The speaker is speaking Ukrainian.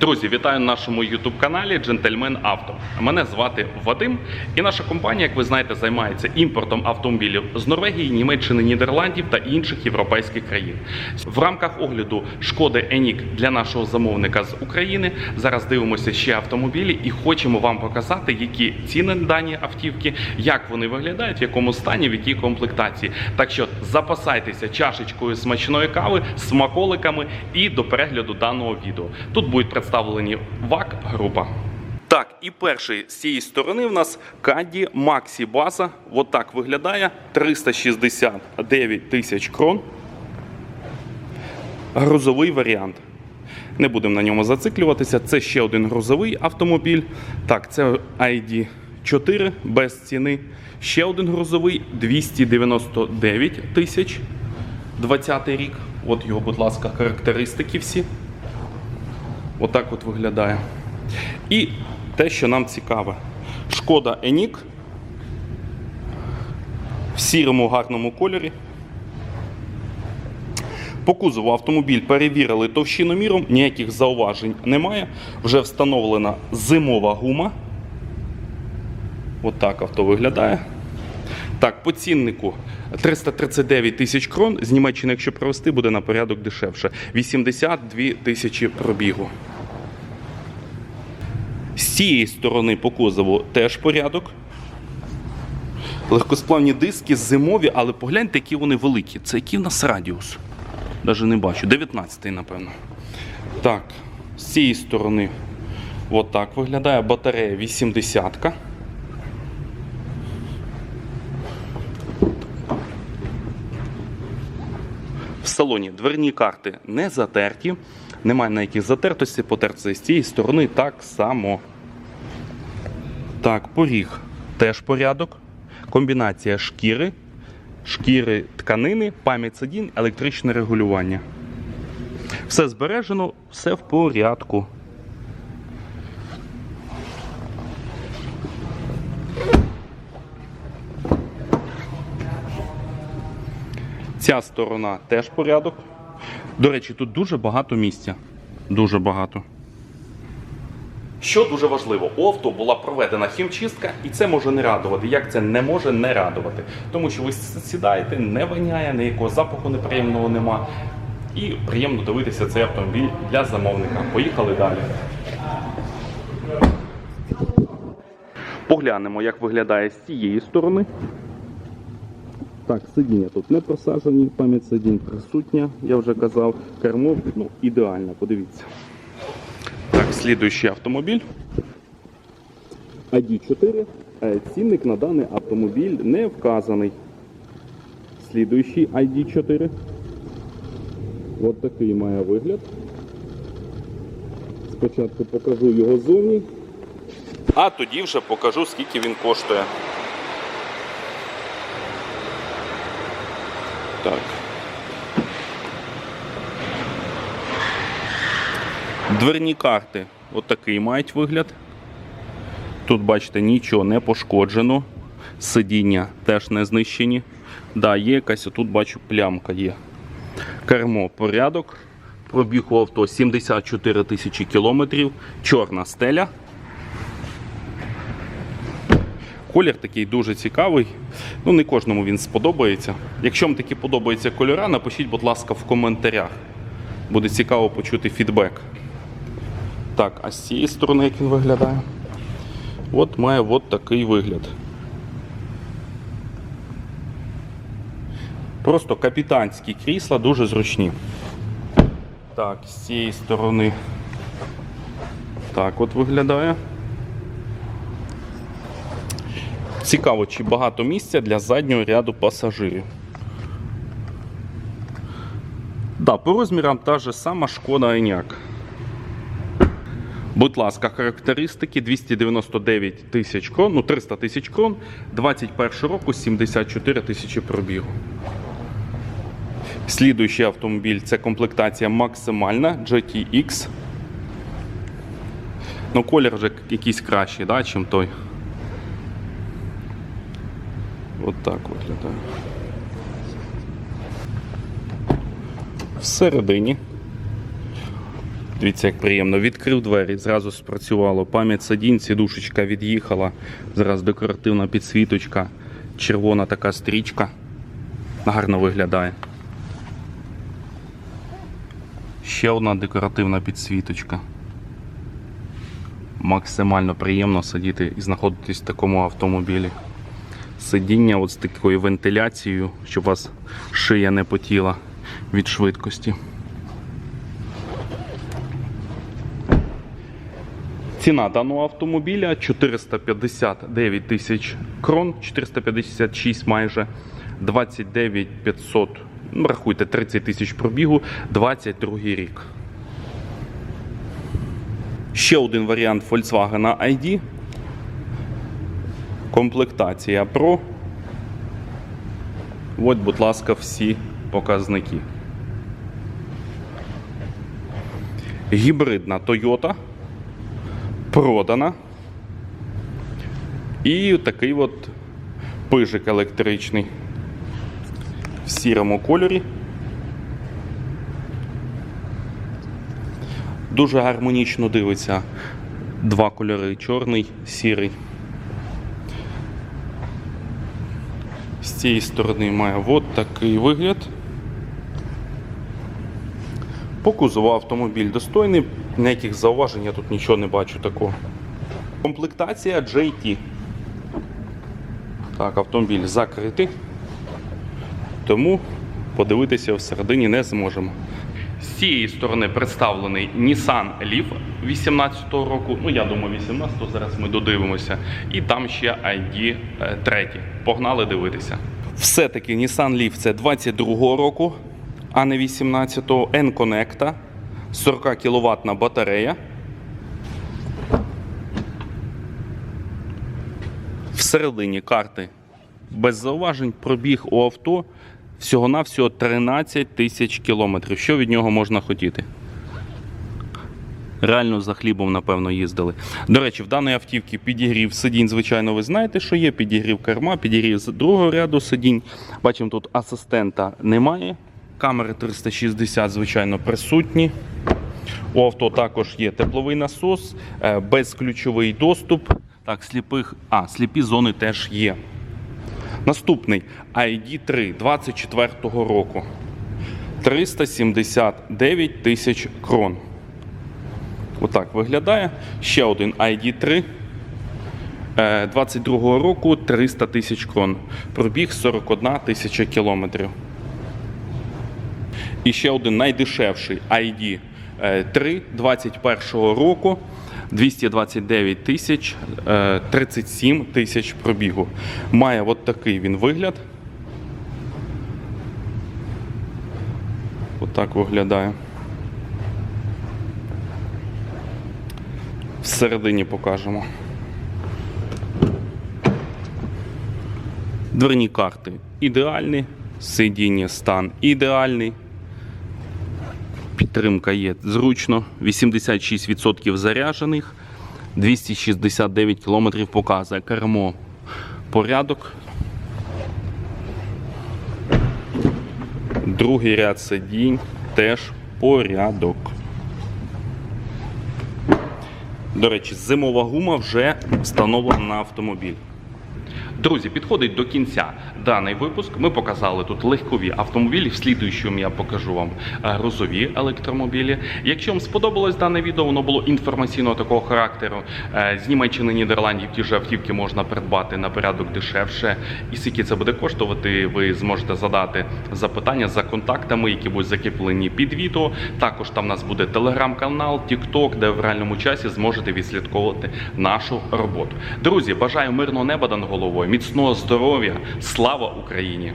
Друзі, вітаю на нашому youtube каналі Джентльмен Авто. Мене звати Вадим, і наша компанія, як ви знаєте, займається імпортом автомобілів з Норвегії, Німеччини, Нідерландів та інших європейських країн. В рамках огляду шкоди Енік для нашого замовника з України зараз дивимося ще автомобілі і хочемо вам показати, які ціни дані автівки, як вони виглядають, в якому стані, в якій комплектації. Так що запасайтеся чашечкою смачної кави, смаколиками і до перегляду даного відео. Тут будуть представлені ВАК група. Так, і перший з цієї сторони в нас Каді Максі База. От так виглядає 369 тисяч крон. Грузовий варіант. Не будемо на ньому зациклюватися. Це ще один грузовий автомобіль. Так, це ID 4 без ціни. Ще один грузовий 299 тисяч. 20 рік. От його, будь ласка, характеристики всі. Отак от виглядає. І те, що нам цікаве. Шкода Енік в сірому гарному кольорі. По кузову автомобіль перевірили товщиноміром, ніяких зауважень немає. Вже встановлена зимова гума. От авто виглядає. Так, по ціннику 339 тисяч крон. З Німеччини, якщо провести, буде на порядок дешевше. 82 тисячі пробігу. З цієї сторони по кузову теж порядок. Легкосплавні диски зимові, але погляньте, які вони великі. Це який в нас радіус? Навіть не бачу. 19-й, напевно. Так, з цієї сторони от так виглядає батарея 80-ка. Салоні дверні карти не затерті, немає на яких затертості, потерці з цієї сторони так само. Так, поріг теж порядок. Комбінація шкіри, шкіри тканини, пам'ять сидінь, електричне регулювання. Все збережено, все в порядку. Ця сторона теж порядок. До речі, тут дуже багато місця. Дуже багато. Що дуже важливо, у авто була проведена хімчистка, і це може не радувати. Як це не може не радувати? Тому що ви сідаєте, не воняє, ніякого запаху неприємного нема. І приємно дивитися цей автомобіль для замовника. Поїхали далі. Поглянемо, як виглядає з цієї сторони. Так, сидіння тут не просаджені, пам'ять сидінь присутня, я вже казав. Кермо ну, ідеально, подивіться. Так, слідуючий автомобіль. ID4. Е, Цінник на даний автомобіль не вказаний. Слідуючий ID4. От такий має вигляд. Спочатку покажу його зовні. А тоді вже покажу, скільки він коштує. Так. Дверні карти отакий мають вигляд. Тут, бачите, нічого не пошкоджено. Сидіння теж не знищені. Да, є якась, тут бачу, плямка є. Кермо порядок. Пробіг у авто 74 тисячі кілометрів. Чорна стеля. Колір такий дуже цікавий. Ну, не кожному він сподобається. Якщо вам такі подобаються кольори, напишіть, будь ласка, в коментарях. Буде цікаво почути фідбек. Так, а з цієї сторони як він виглядає? От має от такий вигляд. Просто капітанські крісла дуже зручні. Так, з цієї сторони так от виглядає. Цікаво, чи багато місця для заднього ряду пасажирів. Да, по розмірам та ж сама шкода Еняк. Будь ласка, характеристики 299 тисяч крон, ну 300 тисяч крон, 21 року 74 тисячі пробігу. Слідуючий автомобіль це комплектація максимальна GTX. Ну, колір вже якийсь кращий, да, чим той. От так виглядає. Всередині Дивіться, як приємно. Відкрив двері, зразу спрацювало. Пам'ять сидінь, сідушечка від'їхала. Зараз декоративна підсвіточка, червона така стрічка. Гарно виглядає. Ще одна декоративна підсвіточка. Максимально приємно сидіти і знаходитись в такому автомобілі. Сидіння от з такою вентиляцією, щоб у вас шия не потіла від швидкості. Ціна даного автомобіля 459 тисяч крон, 456 майже 29 500, ну, рахуйте 30 тисяч пробігу, 22 рік. Ще один варіант Volkswagen ID. Комплектація Pro. От, будь ласка, всі показники. Гібридна Toyota продана. І такий от пижик електричний в сірому кольорі. Дуже гармонічно дивиться два кольори чорний, сірий. Цієї сторони має от такий вигляд. По кузову автомобіль достойний, ніяких зауважень я тут нічого не бачу такого. Комплектація JT. Так, автомобіль закритий, тому подивитися всередині не зможемо. З цієї сторони представлений Nissan Leaf 18-го року. Ну, я думаю, 18-го, зараз ми додивимося. І там ще ID 3. Погнали дивитися. Все-таки Nissan Leaf це 22-го року, а не 18-го. N-Connecta, 40 кВт батарея. Всередині карти без зауважень пробіг у авто всього-навсього 13 тисяч кілометрів. Що від нього можна хотіти? Реально за хлібом, напевно, їздили. До речі, в даної автівки підігрів сидінь, звичайно, ви знаєте, що є. Підігрів керма, підігрів з другого ряду сидінь. Бачимо, тут асистента немає. Камери 360, звичайно, присутні. У авто також є тепловий насос, е, безключовий доступ. Так, сліпих. А, сліпі зони теж є. Наступний ID3 24-го року. 379 тисяч крон. Отак виглядає. Ще один ID3 е, 22-го року 300 тисяч крон. Пробіг 41 тисяча кілометрів. І ще один найдешевший ID 3 21-го року. 229 тисяч, е, 37 тисяч пробігу. Має от такий він вигляд. Отак виглядає. Всередині покажемо. Дверні карти ідеальні, сидіння стан ідеальний. Підтримка є зручно. 86% заряджених, 269 км показує кермо. Порядок. Другий ряд сидінь теж порядок. До речі, зимова гума вже встановлена на автомобіль. Друзі, підходить до кінця даний випуск. Ми показали тут легкові автомобілі. В слідуючому я покажу вам е, грузові електромобілі. Якщо вам сподобалось дане відео, воно було інформаційного такого характеру. е, З Німеччини, Нідерландів ті ж автівки можна придбати на порядок дешевше. І скільки це буде коштувати, ви зможете задати запитання за контактами, які будуть закріплені під відео. Також там у нас буде телеграм-канал, TikTok, де в реальному часі зможете відслідковувати нашу роботу. Друзі, бажаю мирного неба над головою, міцного здоров'я, слава Україні!